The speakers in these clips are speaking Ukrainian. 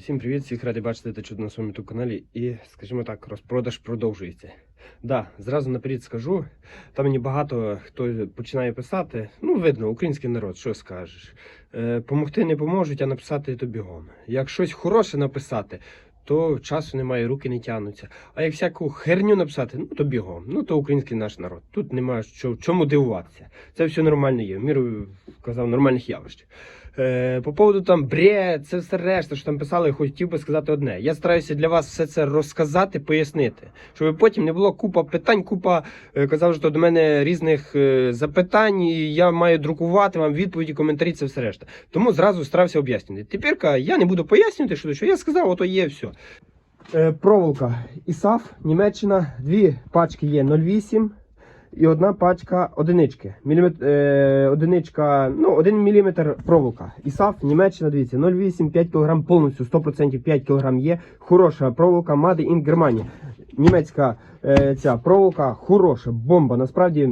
Всім привіт, всіх радий бачити та чути на своєму youtube каналі. І, скажімо так, розпродаж продовжується. Да, зразу наперед скажу. Там мені багато хто починає писати. Ну, видно, український народ, що скажеш. Е, помогти не поможуть, а написати то бігом. Як щось хороше написати, то часу немає, руки не тягнуться. А як всяку херню написати, ну то бігом. Ну то український наш народ. Тут немає що, чому дивуватися. Це все нормально є. В міру казав нормальних явищ. Е, по поводу там бред, це все решта, що там писали, хотів би сказати одне. Я стараюся для вас все це розказати, пояснити, щоб потім не було купа питань, купа е, казав, що до мене різних е, запитань, і я маю друкувати вам відповіді, коментарі, це все решта. Тому зразу старався об'яснювати. Тепер я не буду пояснювати, що, що я сказав, ото є все. Проволока ІСАФ, Німеччина, дві пачки є 0,8 і одна пачка одинички. Мілімет, е, одиничка, ну, 1 мм проволока. ІСАФ, Німеччина, дивіться, 0,8, 5 кг повністю, 100% 5 кг є. Хороша проволока, Made in Germany. Німецька е, ця проволока хороша, бомба. Насправді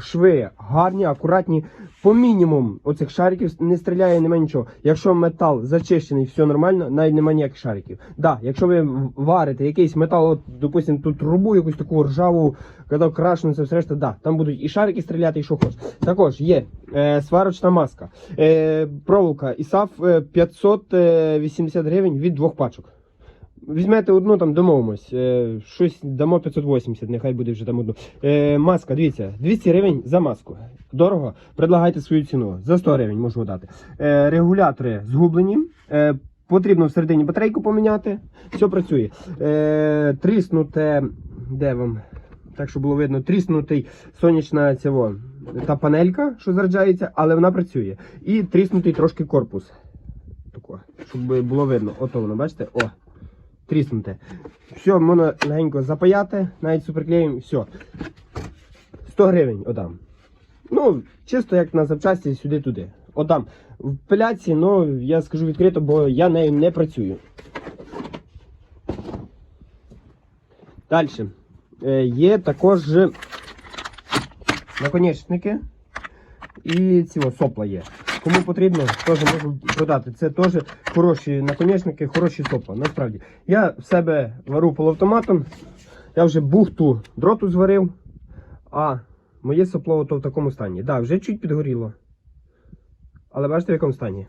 шви гарні, акуратні. По мінімум оцих шариків не стріляє, немає нічого. Якщо метал зачищений, все нормально, навіть немає ніяких шариків. Да, якщо ви варите якийсь метал, от, допустим, тут трубу, якусь таку ржаву, коли крашену, це все решта, да, там будуть і шарики стріляти, і що хочеш. Також є е, сварочна маска. Е, проволока ІСАФ е, 580 гривень від двох пачок. Візьмете одну, там домовимось. Е, щось дамо 580, нехай буде вже там одну. Е, маска, дивіться, 200 гривень за маску. Дорого. Предлагайте свою ціну. За 100 гривень можу дати. Е, регулятори згублені. Е, потрібно всередині батарейку поміняти. Все працює. Е, тріснуте. Де вам? Так, щоб було видно, тріснутий сонячна цього, та панелька, що заряджається, але вона працює. І тріснутий трошки корпус. Тако, щоб було видно. Ото воно, бачите? О тріснуте. Все, можна легенько запаяти, навіть суперклеєм, все. 100 гривень отдам. Ну, чисто як на запчасті сюди-туди. Отдам. В пиляці, ну, я скажу відкрито, бо я нею не працюю. Далі. Е, є також наконечники і ці сопла є. Кому потрібно, теж можу продати. Це теж хороші наконечники, хороші сопла. Насправді. Я в себе вару полуавтоматом. Я вже бухту дроту зварив, а моє сопло то в такому стані. Так, да, вже чуть підгоріло. Але бачите в якому стані?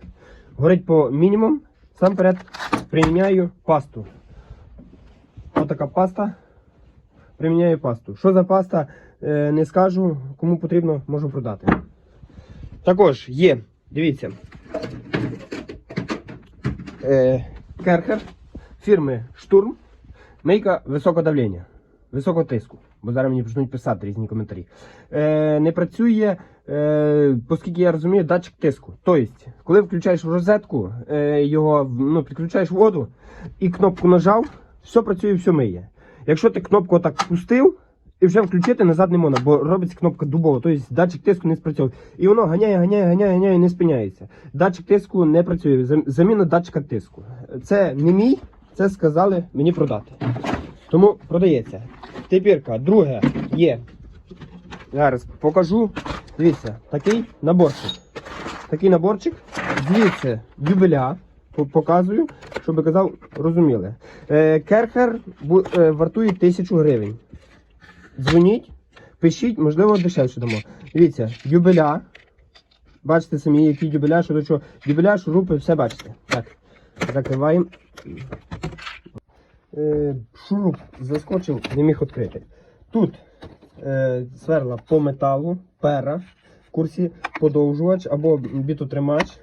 Горить по мінімум. Сам перед приміняю пасту. Ось така паста. Приміняю пасту. Що за паста, е, не скажу. Кому потрібно, можу продати. Також є, дивіться, е, керхер фірми Штурм. Мийка високого давлення, високого тиску. Бо зараз мені почнуть писати різні коментарі. Е, не працює, е, оскільки я розумію, датчик тиску. Тобто, коли включаєш розетку, е, його ну, підключаєш воду і кнопку нажав, все працює, все миє. Якщо ти кнопку так пустив, і вже включити назад не можна, бо робиться кнопка дубова, тобто датчик тиску не спрацьовує. І воно ганяє, ганяє, ганяє, ганяє не спиняється. Датчик тиску не працює. Заміна датчика тиску. Це не мій, це сказали мені продати. Тому продається. Тепірка, друге є. Зараз покажу. Дивіться, такий наборчик. Такий наборчик. Юбиля. По- Показую, щоб казав, розуміли. Е, керхер е, вартує 1000 гривень. Дзвоніть, пишіть, можливо, дешевше дамо. Дивіться, дюбеля. Бачите самі, які дюбеля, що до чого. Дюбеля, шурупи, все бачите. Так, закриваємо. Е, шуруп заскочив, не міг відкрити. Тут е, сверла по металу, пера в курсі подовжувач або бітотримач.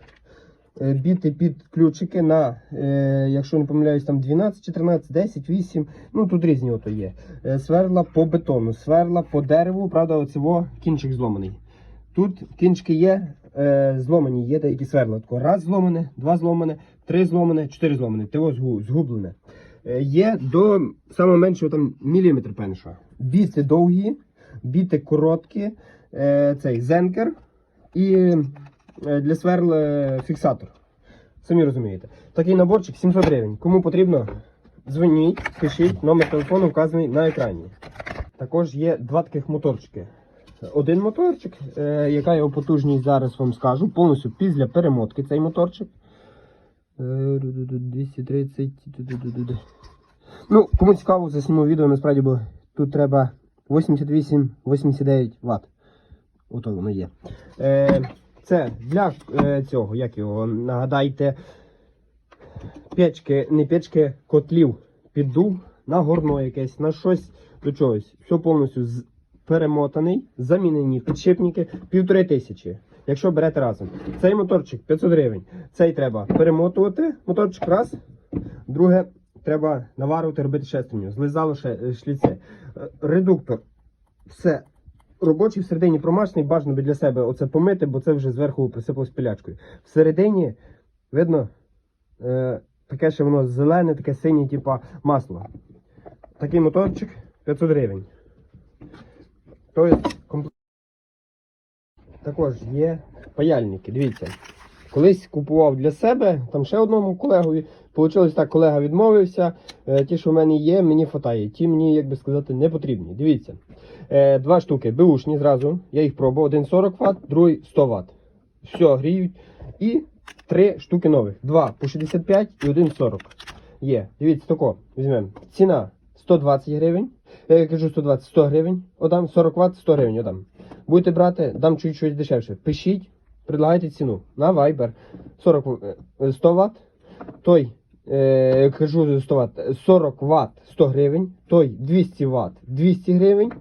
Е, Біти під ключики на, е, якщо не помиляюсь, там 12, 14, 10, 8. Ну тут різні ото є. Е, сверла по бетону, сверла по дереву, правда, оцього кінчик зломаний. Тут кінчики є, зломані, є деякі сверла. Тако раз зломане, два зломане, три зломане, чотири зломане. Того згублене. Є до саме меншого там міліметр пенша. Біти довгі, біти короткі, цей зенкер і для сверл е, фіксатор. Самі розумієте. Такий наборчик 700 гривень. Кому потрібно, дзвоніть, пишіть, номер телефону вказаний на екрані. Також є два таких моторчики. Один моторчик, е, яка його потужність зараз вам скажу, повністю після перемотки цей моторчик. Е, 230. Ну, кому цікаво, засніму відео, насправді, бо тут треба 88-89 Вт. Ото воно є. Е, це для е, цього, як його нагадайте, печки, не печки, котлів піддув на горно якесь, на щось до чогось. Все повністю перемотаний, замінені підшипники півтори тисячі. Якщо берете разом. Цей моторчик 500 гривень. Цей треба перемотувати. Моторчик раз. Друге, треба наварувати, робити шестерню. Злизало е, шліце. Е, Редуктор. Все. Робочий всередині промашний, бажано би для себе оце помити, бо це вже зверху присипалось пилячкою. Всередині, видно, е, таке ще воно зелене, таке синє, типа масло. Такий моторчик 500 гривень. Тобто, комплект. Також є паяльники. Дивіться. Колись купував для себе, там ще одному колегові. Получилось так, колега відмовився. Е, ті, що в мене є, мені хватає. Ті мені, як би сказати, не потрібні. Дивіться. Е, два штуки беушні зразу. Я їх пробував. Один 40 Вт, другий 100 Вт. Все, гріють. І три штуки нових. Два по 65 і один 40. Є. Дивіться, тако. Візьмемо. Ціна 120 гривень. Я кажу 120, 100 гривень. Отам 40 Вт, 100 гривень. Отам. Будете брати, дам чуть-чуть дешевше. Пишіть, предлагайте ціну на Viber 40, е, 100 Вт. Той, е, кажу 100 Вт, 40 Вт 100 гривень. Той 200 Вт 200 гривень.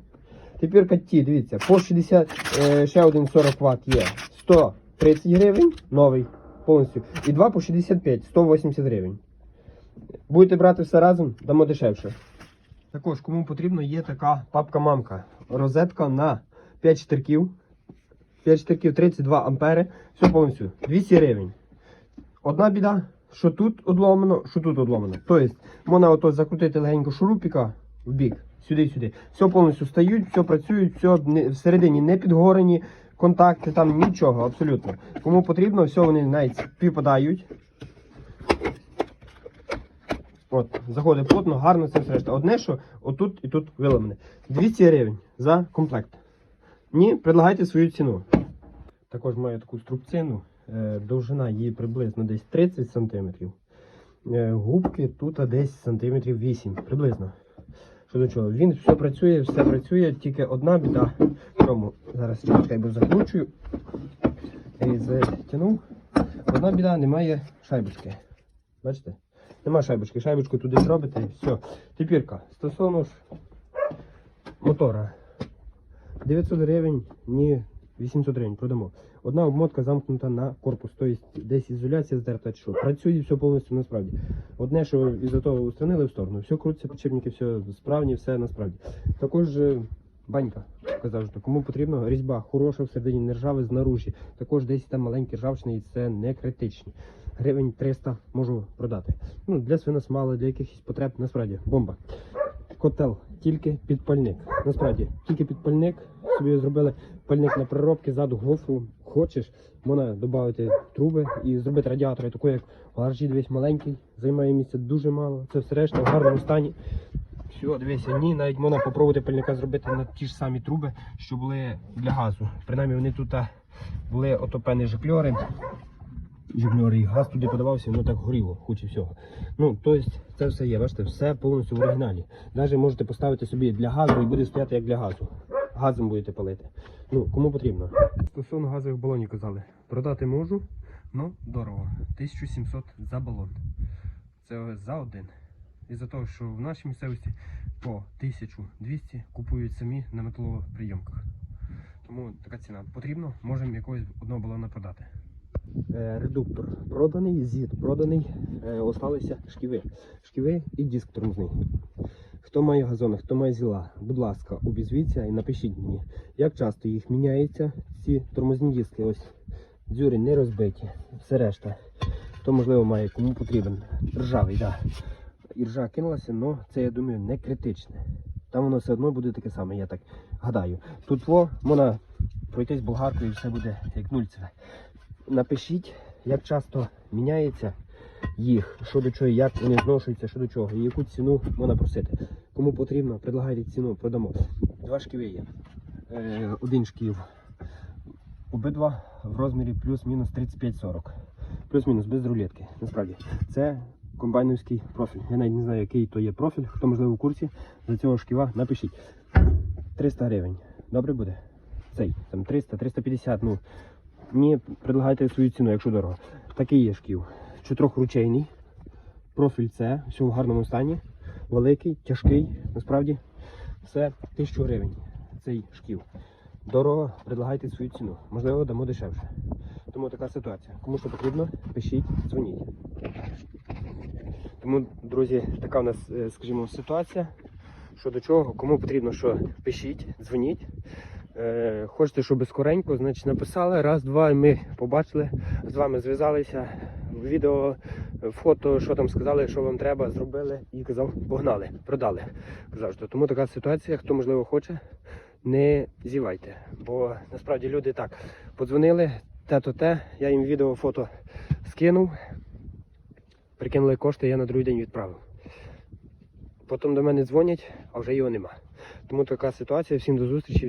Тепер ті, дивіться, по 60, е, ще один 40 Вт є 130 гривень, новий повністю. І два по 65, 180 гривень. Будете брати все разом, дамо дешевше. Також, кому потрібно, є така папка-мамка. Розетка на 5 штирків. 5 штирків 32 ампери. Все повністю 200 гривень. Одна біда, що тут одломано, що тут одломано. Тобто, можна ото закрутити легенько шурупіка в бік, сюди-сюди. Все повністю стають, все працюють, все всередині не підгорені, контакти, там нічого, абсолютно. Кому потрібно, все вони навіть співпадають. От, заходить плотно, гарно це все решта. Одне, що отут і тут виламане. 200 гривень за комплект. Ні, предлагайте свою ціну. Також маю таку струбцину. Е, довжина її приблизно десь 30 см. Е, губки тут десь сантиметрів 8 приблизно. Що до чого? Він все працює, все працює, тільки одна біда. Чому? Зараз бо закручую. І затягнув. Одна біда, немає шайбочки. Бачите? Нема шайбочки. Шайбочку туди зробите і все. Тепірка. Стосовно ж мотора. 900 гривень, ні 800 гривень продамо. Одна обмотка замкнута на корпус, тобто десь ізоляція здерта що. Працює все повністю насправді. Одне, що із-за того устранили в сторону, все крутиться, підшипники, все справні, все насправді. Також е, банька. Казав, що кому потрібно, різьба хороша, всередині не ржаве, знаружі. Також десь там маленькі ржавчини і це не критичні. Гривень 300 можу продати. Ну, для свиносмали, для якихось потреб, насправді, бомба. Котел тільки під пальник. Насправді, тільки під пальник. Собі зробили пальник на переробки, ззаду гофру. Хочеш, можна додати труби і зробити радіатори, такий, як гаражі дивись маленький, займає місця дуже мало. Це все решта в гарному стані. Все, дивися, ні, навіть можна попробувати пальника зробити на ті ж самі труби, що були для газу. Принаймні вони тут були отопені жикльори. І газ туди подавався, воно так горіло, хоч і всього. Ну, тобто, це все є, бачите, все повністю в оригіналі. Навіть можете поставити собі для газу і буде стояти як для газу. Газом будете палити. Ну, кому потрібно. Стосовно газових балонів казали, продати можу, але дорого. 1700 за балон. Це за один. Із-за того, що в нашій місцевості по 1200 купують самі на металоприйомках. Тому така ціна. Потрібно, можемо якогось одного балона продати. Е, редуктор проданий, зід проданий, е, осталися шківи. Шківи і диск тормозний. Хто має газони, хто має зіла, будь ласка, обізвіться і напишіть мені, як часто їх міняється. Ці тормозні диски, ось дзюри не розбиті, все решта. Хто можливо має, кому потрібен. Ржавий, так. Да. І ржа кинулася, але це, я думаю, не критичне. Там воно все одно буде таке саме, я так гадаю. Тут во, можна пройтись болгаркою і все буде як нульцеве. Напишіть, як часто міняється їх, що до чого, як вони зношуються, що до чого, і яку ціну можна просити. Кому потрібно, предлагайте ціну, продамо. Два шківи є. Е, один шків. Обидва в розмірі плюс-мінус 35-40. Плюс-мінус, без рулетки. Насправді. Це комбайновський профіль. Я навіть не знаю, який то є профіль. Хто можливо в курсі за цього шківа, напишіть. 300 гривень. Добре буде? Цей, там 300, 350, ну. Мені предлагайте свою ціну, якщо дорого. Такий є шків. Чотирьохручейний. Профіль це, все в гарному стані. Великий, тяжкий, насправді. Все 1000 гривень. Цей шків. Дорого, предлагайте свою ціну. Можливо, дамо дешевше. Тому така ситуація. Кому що потрібно, пишіть, дзвоніть. Тому, друзі, така у нас, е, скажімо, ситуація. Що до чого, кому потрібно, що пишіть, дзвоніть. Е, хочете, щоб скоренько, значить написали. Раз, два, і ми побачили, з вами зв'язалися. Відео, фото, що там сказали, що вам треба, зробили і казав, погнали, продали. Казав, що тому така ситуація, хто можливо хоче, не зівайте. Бо насправді люди так подзвонили, те-то те, я їм відео, фото скинув, прикинули кошти, я на другий день відправив. Потім до мене дзвонять, а вже його нема. Тому така ситуація. Всім до зустрічі.